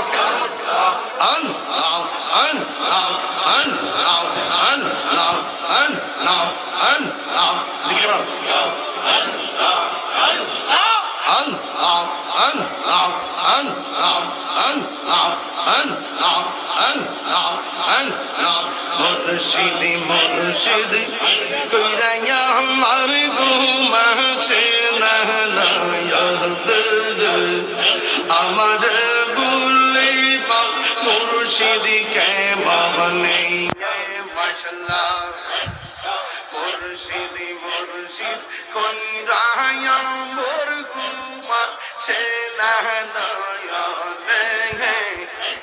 দিলটা নরম আছে আন আন আন আন আন আন আন আন আন আন আন জিকির করো আন আন আন আন আন আন আন আন আন আন আন আন আন আন মুর্শিদি মুর্শিদি কইরাইয়া কই কইরায়া মোর কুমার সেনা নয়নে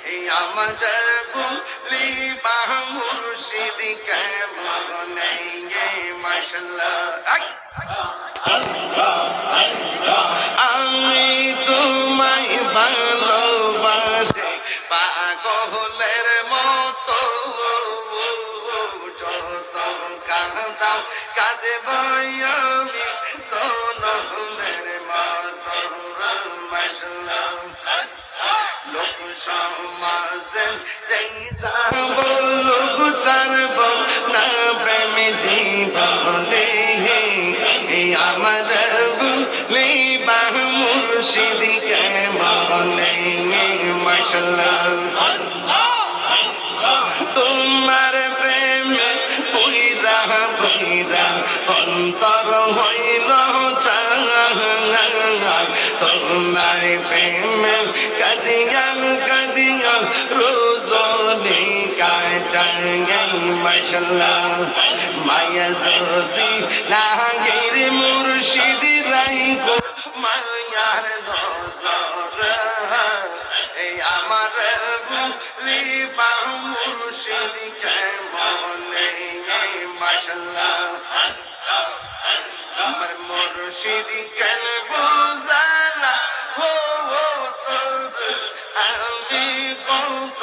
এই আমাদের বুলি বাহ মুর্শিদ কেমনে মশলা আমি তোমায় ভালো দেবাই আমি সোনম মেরে মাতম মশলাম লোক সমাজের যেই যাব লোক জানব না প্রেম জীবনে। আমার গুলি বাহ মুর্শিদি কে মনে মশলাম অন্তর হইল তোমার প্রেম কদিয়াম কদিয়াম রোজ মশলা মায়া সতি লাহাগির মুর্শিদ রাই গো মায়ার নজর আমার রিবা মুর্শিদ কে মনে মশলা আমার মুর্শিদি কেন বোঝানা হো হো আমি কত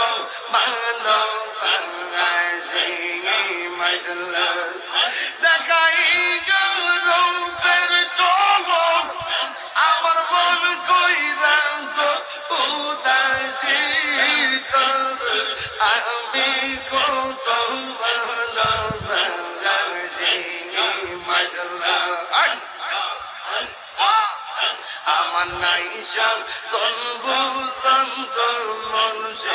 ভালো বাঙালি শাহতন ভূষণ তোর মনুষ্য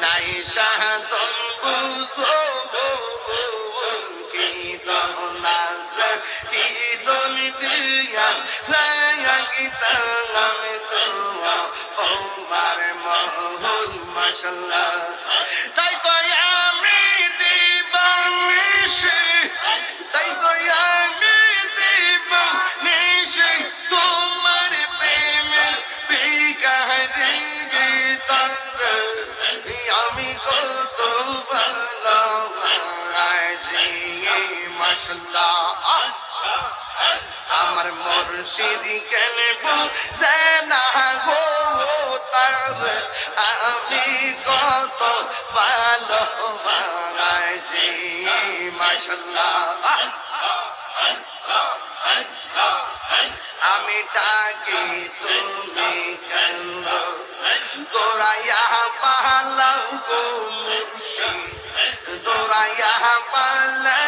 নাই শাহতন ভূষণ কি তনাসর কি দমিতিয়া লায়া কি তালাম তোমা ওমার মহুল মাশাল্লাহ মাশাল্লাহ আমার মুর্শিদি কেন না গো তার। আমি কত ভালো আমি ডাকি, তুমি কেন? তোরা ইহা পালাও গো তোরা ইহা পালা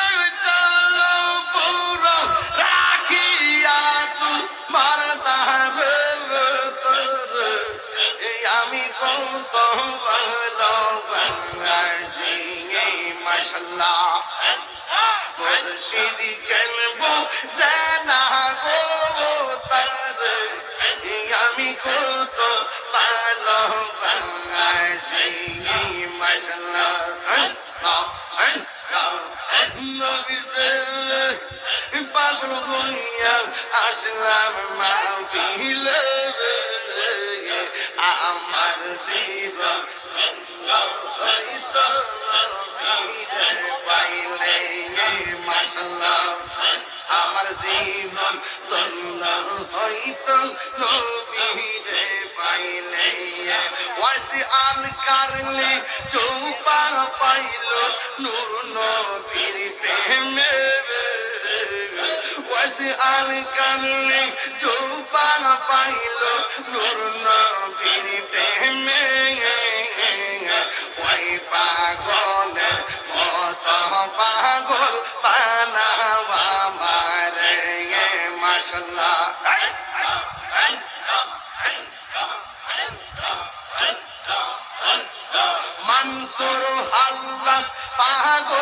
মুর্শিদি কেনবো জানা গো তার। আমি কত ভালো বাঙালি নবী পাগল হইয়া আসলাম মাহফিলে আমার জীবন হইত নবীরে পাইলে ওয়াসি আল কারণে চৌপার পাইল নূর নবীর প্রেমে। ওয়াসি আল কারণে চৌপার পাইল নূর নবীর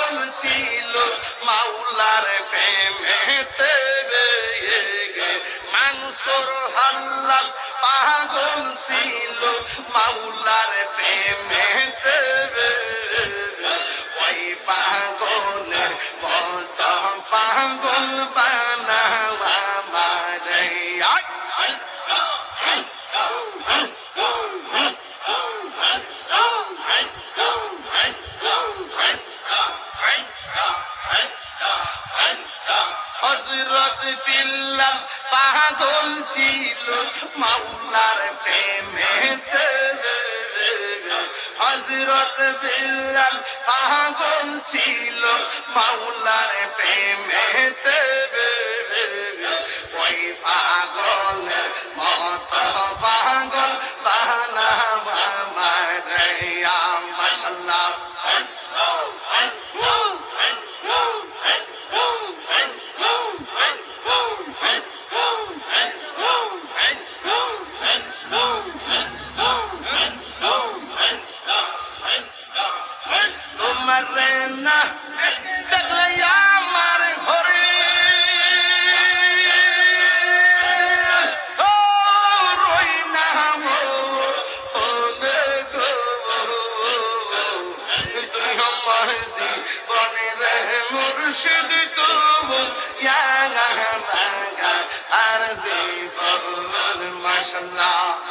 পাগল ছিল মাওলার প্রেমেতে মানসুর হাল্লাস পাগল ছিল মাওলার প্রেমেতে তোমার না দেখলে আমার ঘরে মুর্শিদ লাগা আর জীবন মাশাল্লাহ।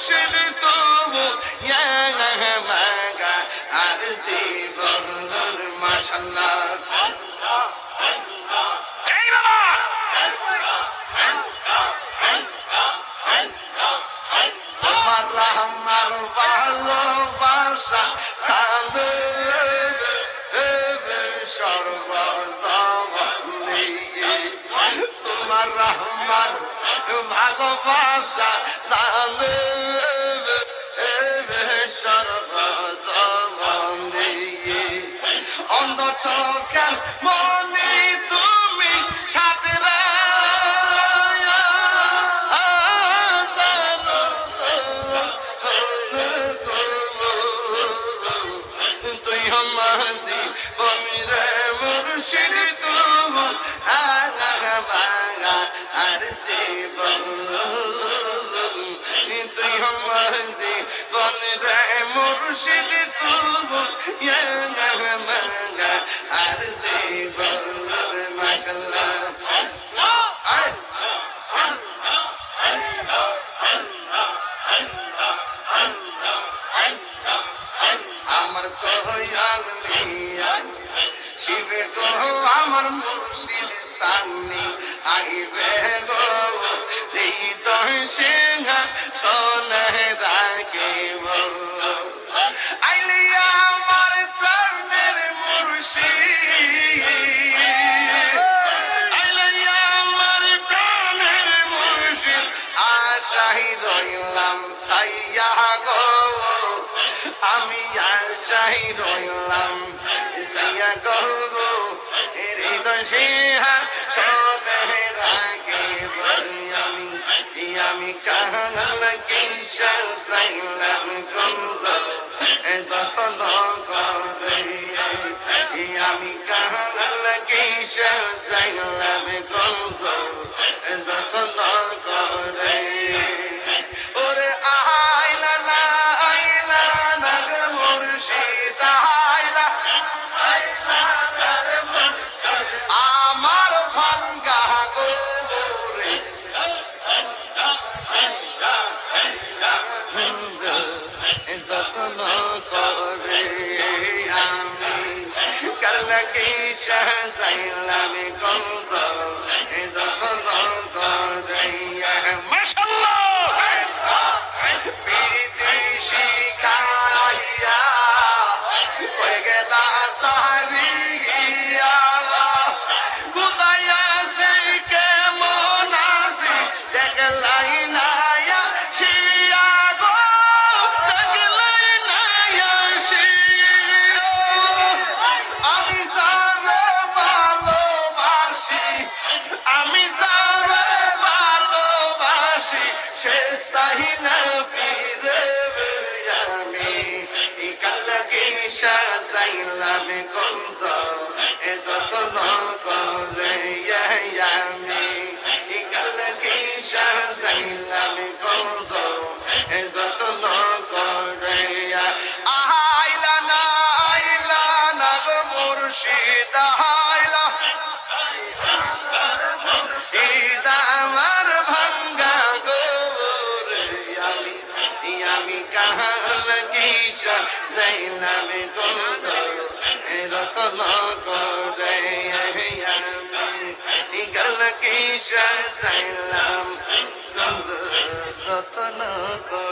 মুর্শিদ তবু মাগা আর জীবন মাশাল্লাহ এই বাবা তোমার আমার ভালোবাসা সাধু তোমার আমার ভালোবাসা সাধু মুর্শিদ তু আগা বাগা আর জীবন। তুই আমাজি বমিরে মুর্শিদ তু আগা বাগা আর জীবন। মাশাল্লাহ আয়। আমার মুর্শিদ সামনে আইবে গো হৃদয় সিংহা সোনে রাখিব। আইলি আমার প্রাণের মুর্শিদ। আশাই রইলাম সাইয়া গো আমি আশাই রইলাম সাইয়া গো আমি কাহাল কিসা সাইলাম গঞ্জ যতন করে আমি কাহাল কিসা সাইলাম গঞ্জ যতন করে কালকে সাজাইলাম কঞ্জ যত্ন করে সাজাইলাম কংস এ যত্ন করে আমি কালকে সাজাইলাম কংস এ যত্ন করে আইলা না আইলা না গো মুর্শিদ আইলা ঈদ আমার ভাঙ্গা গোরে আমি আমি কাহাল কিসা যতন করে